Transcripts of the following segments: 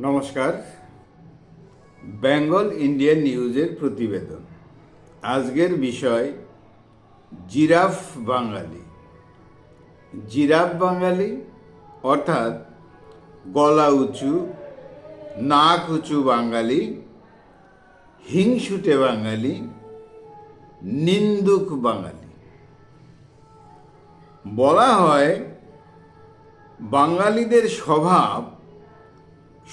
নমস্কার। বেঙ্গল ইন্ডিয়ান নিউজের প্রতিবেদন। আজকের বিষয়, জিরাফ বাঙালি। জিরাফ বাঙালি অর্থাৎ গলা উঁচু, নাক উঁচু বাঙালি, হিংসুটে বাঙালি, নিন্দুক বাঙালি। বলা হয়, বাঙালিদের স্বভাব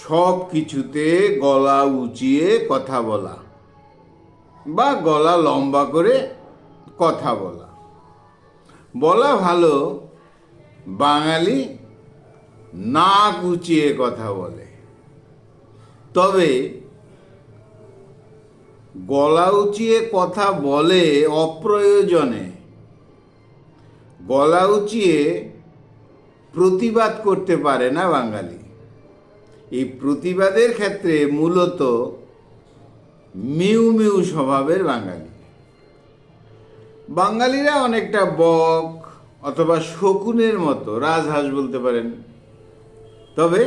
সব কিছুতে গলা উঁচিয়ে কথা বলা বা গলা লম্বা করে কথা বলা। বলা ভালো, বাঙালি নাক উঁচিয়ে কথা বলে। তবে গলা উঁচিয়ে কথা বলে অপ্রয়োজনে। গলা উঁচিয়ে প্রতিবাদ করতে পারে না বাঙালি। এই প্রতিবাদের ক্ষেত্রে মূলত মিউ মিউ স্বভাবের বাঙালি। বাঙালিরা অনেকটা বক অথবা শকুনের মতো, রাজহাঁস বলতে পারেন। তবে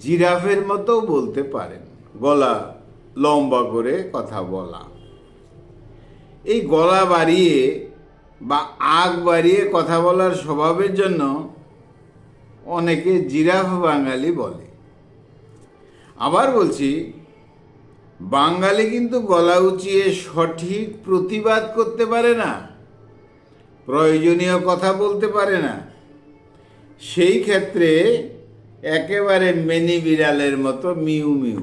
জিরাফের মতো বলতে পারেন। গলা লম্বা করে কথা বলা। এই গলা বাড়িয়ে বা আগ বাড়িয়ে কথা বলার স্বভাবের জন্য অনেকে জিরাফ বাঙালি বলে। আবার বলছি, বাঙালি কিন্তু গলা উঁচিয়ে সঠিক প্রতিবাদ করতে পারে না, প্রয়োজনীয় কথা বলতে পারে না। সেই ক্ষেত্রে একেবারে মেনি বিড়ালের মতো মিউ মিউ।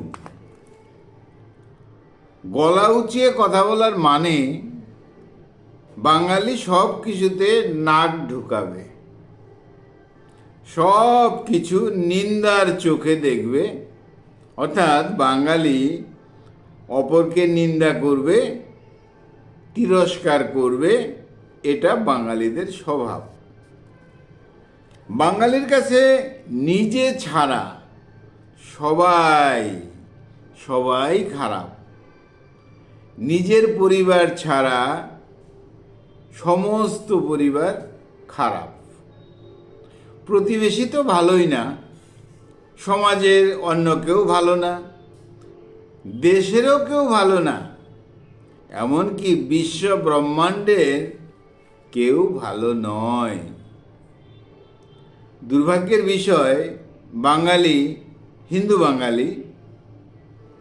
গলা উঁচিয়ে কথা বলার মানে বাঙালি সব কিছুতে নাক ঢুকাবে। সব কিছু নিন্দার চোখে দেখবে। অর্থাৎ বাঙালি অপরকে নিন্দা করবে, তিরস্কার করবে, এটা বাঙালিদের স্বভাব। বাঙালির কাছে নিজে ছাড়া সবাই সবাই খারাপ। নিজের পরিবার ছাড়া সমস্ত পরিবার খারাপ। প্রতিবেশী তো ভালোই না। সমাজের অন্য কেউ ভালো না, দেশেরও কেউ ভালো না, এমনকি বিশ্ব ব্রহ্মাণ্ডের কেউ ভালো নয়। দুর্ভাগ্যের বিষয়, বাঙালি, হিন্দু বাঙালি,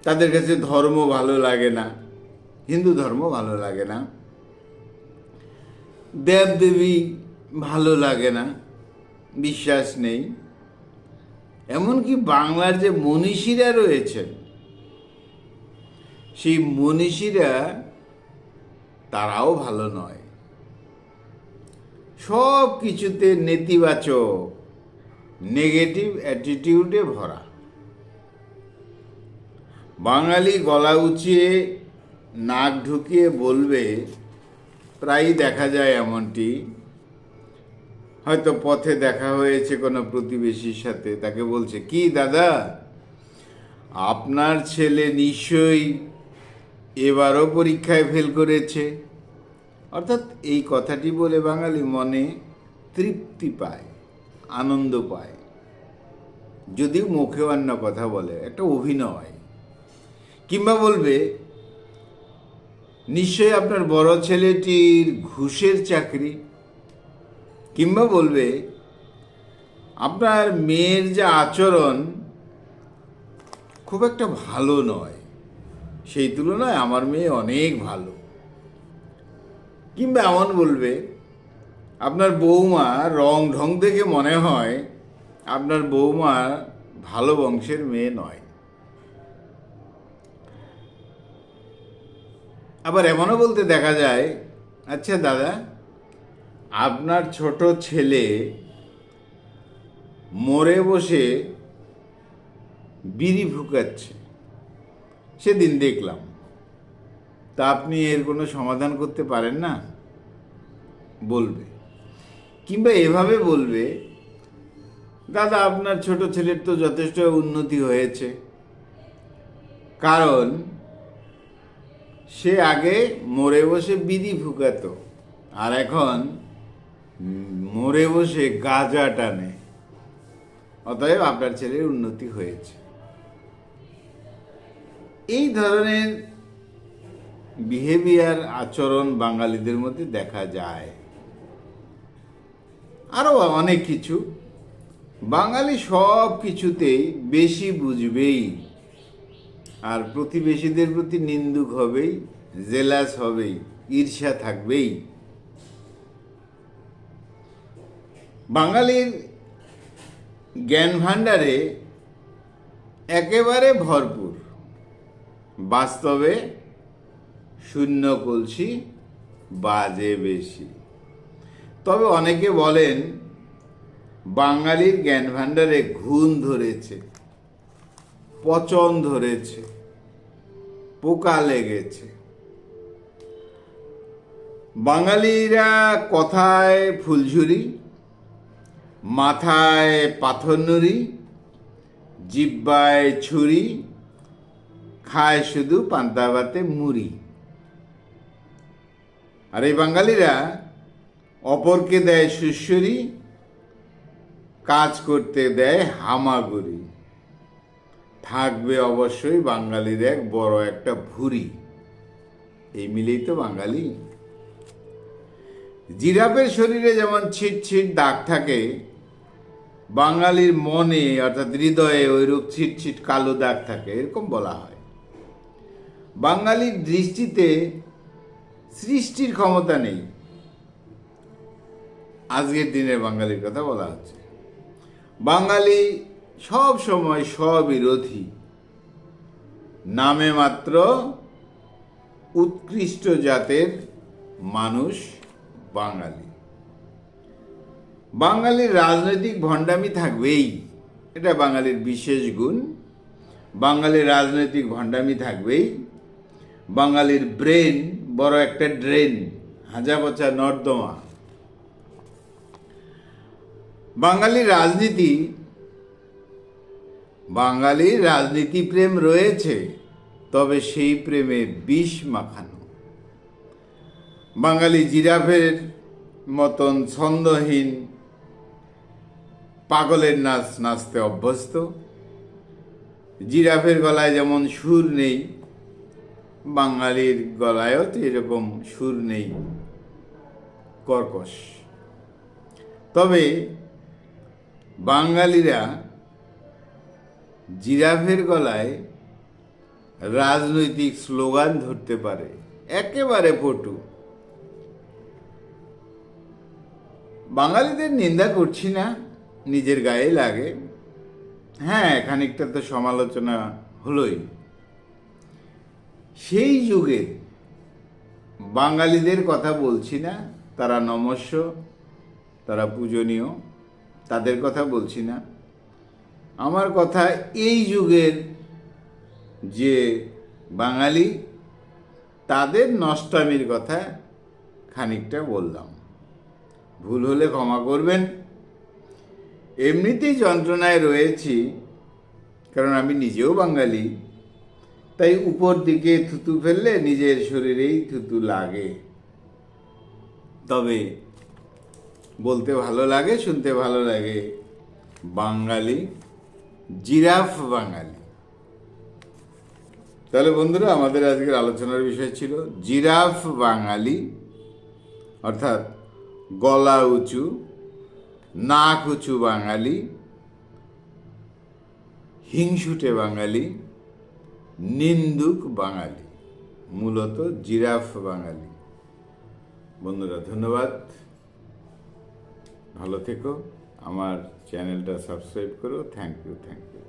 তাদের কাছে ধর্ম ভালো লাগে না, হিন্দু ধর্ম ভালো লাগে না। দেবদেবী ভালো লাগে না, বিশ্বাস নেই। এমনকি বাংলার যে মনীষীরা রয়েছেন সেই মনীষীরা তারাও ভালো নয়। সব কিছুতে নেতিবাচক নেগেটিভ অ্যাটিটিউডে ভরা। বাঙালি গলা উঁচিয়ে নাক ঢুকিয়ে বলবে, প্রায়ই দেখা যায় এমনটি। হয়তো পথে দেখা হয়েছে কোনো প্রতিবেশীর সাথে, তাকে বলছে, কি দাদা? আপনার ছেলে নিশ্চয়ই এবারও পরীক্ষায় ফেল করেছে। অর্থাৎ এই কথাটি বলে বাঙালি মনে তৃপ্তি পায়, আনন্দ পায়। যদিও মুখে অন্য কথা বলে, একটা অভিনয়। কিংবা বলবে, নিশ্চয়ই আপনার বড় ছেলেটির ঘুষের চাকরি। কিংবা বলবে, আপনার মেয়ের যে আচরণ খুব একটা ভালো নয়। সেই তুলনায় আমার মেয়ে অনেক ভালো। কিংবা এমন বলবে, আপনার বৌমা রং ঢং দেখে মনে হয় আপনার বৌমা ভালো বংশের মেয়ে নয়। আবার এমনও বলতে দেখা যায় আচ্ছা দাদা আপনার ছোট ছেলে মরে বসে বিড়ি ফুকাচ্ছে সেদিন দেখলাম। তা আপনি এর কোনো সমাধান করতে পারেন না? বলবে। কিংবা এভাবে বলবে, দাদা, আপনার ছোট ছেলের তো যথেষ্ট উন্নতি হয়েছে। কারণ সে আগে মরে বসে বিড়ি ফুকাতো আর এখন মরে বসে গাঁজা টানে অতএব আপনার ছেলের উন্নতি হয়েছে। এই ধরনের বিহেভিয়ার আচরণ বাঙালিদের মধ্যে দেখা যায়। আরও অনেক কিছু। বাঙালি সব কিছুতেই বেশি বুঝবেই। আর প্রতিবেশীদের প্রতি নিন্দুক হবেই, জেলাস হবেই, ঈর্ষা থাকবেই। বাঙালির জ্ঞান ভাণ্ডারে একেবারে ভরপুর। বাস্তবে শূন্য কলসি বাজে বেশি। তবে অনেকে বলেন, বাঙালির জ্ঞান ভাণ্ডারে ঘুণ ধরেছে, পচন ধরেছে, পোকা লেগেছে। বাঙালিরা কথায় ফুলঝুরি মাথায় পাথর নুড়ি, জিব্বায় ছুরি, খায় শুধু পান্তা ভাতে মুড়ি। আর এই বাঙালিরা অপরকে দেয় সুশ্বরি কাজ করতে দেয় হামাগুড়ি। থাকবে অবশ্যই বাঙালির এক বড় একটা ভুরি এই মিলেই তো বাঙালি। জিরাফের শরীরে যেমন ছিট ছিট দাগ থাকে বাঙালির মনে অর্থাৎ হৃদয়ে ওইরূপ ছিট ছিট কালো দাগ থাকে, এরকম বলা হয়। বাঙালির দৃষ্টিতে সৃষ্টির ক্ষমতা নেই। আজকের দিনের বাঙালির কথা বলা হচ্ছে। বাঙালি সব সময় স্ববিরোধী। নামে মাত্র উৎকৃষ্ট জাতের মানুষ বাঙালি। বাঙালির রাজনৈতিক ভণ্ডামি থাকবেই। এটা বাঙালির বিশেষ গুণ। বাঙালির রাজনৈতিক ভণ্ডামি থাকবেই। বাঙালির ব্রেন বড় একটা ড্রেন। হাজা পচা নর্দমা। বাঙালির রাজনীতি বাঙালির রাজনীতি প্রেম রয়েছে, তবে সেই প্রেমে বিষ মাখানো। বাঙালি জিরাফের মতন ছন্দহীন পাগলের নাচ নাচতে অভ্যস্ত। জিরাফের গলায় যেমন সুর নেই, বাঙালির গলায়ও তো এরকম সুর নেই। কর্কশ। তবে বাঙালিরা জিরাফের গলায় রাজনৈতিক স্লোগান ধরতে পারে, একেবারে পটু। বাঙালিদের নিন্দা করছি না। নিজের গায়ে লাগে। হ্যাঁ খানিকটা তো সমালোচনা হলোই। সেই যুগে বাঙালিদের কথা বলছি না, তারা নমস্য, তারা পূজনীয়, তাদের কথা বলছি না। আমার কথা এই যুগের যে বাঙালি, তাদের নষ্টামির কথা খানিকটা বললাম। ভুল হলে ক্ষমা করবেন। এমনিতেই যন্ত্রণায় রয়েছি, কারণ আমি নিজেও বাঙালি। তাই উপর দিকে থুতু ফেললে নিজের শরীরেই থুতু লাগে। তবে বলতে ভালো লাগে, শুনতে ভালো লাগে, বাঙালি, জিরাফ বাঙালি। তাহলে বন্ধুরা, আমাদের আজকের আলোচনার বিষয় ছিল জিরাফ বাঙালি, অর্থাৎ গলা উঁচু নাক কুচু বাঙালি, হিংসুটে বাঙালি, নিন্দুক বাঙালি, মূলত জিরাফ বাঙালি। বন্ধুরা, ধন্যবাদ। ভালো থেকো। আমার চ্যানেলটা সাবস্ক্রাইব করো। Thank you thank you.